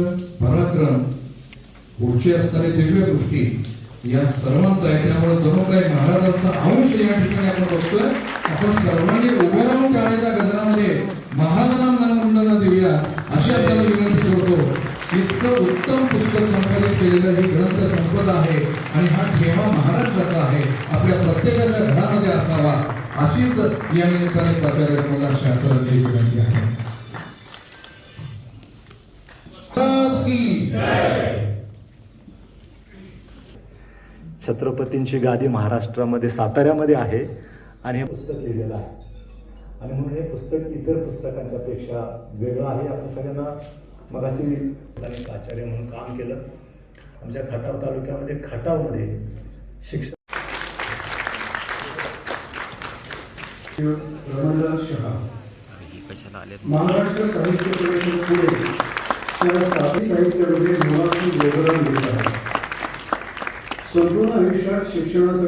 पराक्रम पुढचे असणारे दिव्य गोष्टी या सर्वांचा आहे त्यामुळे जणू काही महाराजांचा अंश या ठिकाणी आपण बघतोय. आपण सर्वांनी उभं राहून टाळ्याच्या गजरामध्ये महाराजांना वंदना देऊया अशी आपल्याला विनंती करतो. इतकं उत्तम पुस्तक संपादित केलेलं ही ग्रंथ संपदा आहे आणि हा ठेवा महाराष्ट्राचा आहे. आपल्या प्रत्येकाच्या घरामध्ये असावा. अशीच या निमित्ताने प्राचार्य कुमार शासनाची विनंती आहे. की छत्रपतींची गादी महाराष्ट्रामध्ये साताऱ्यामध्ये आहे. आणि हे पुस्तक लिहिलेलं आहे. आणि म्हणून हे पुस्तक इतर पुस्तकांच्या पेक्षा वेगळं आहे. आपण सगळ्यांना मगाशी आचार्य म्हणून काम केलं. आमच्या खटाव तालुक्यामध्ये खटावमध्ये शिक्षण महाराष्ट्र साहित्य परिषद पुणे साहित्यामध्ये मोलाचं योगदान देत आहे संपूर्ण आयुष्यात शिक्षणासाठी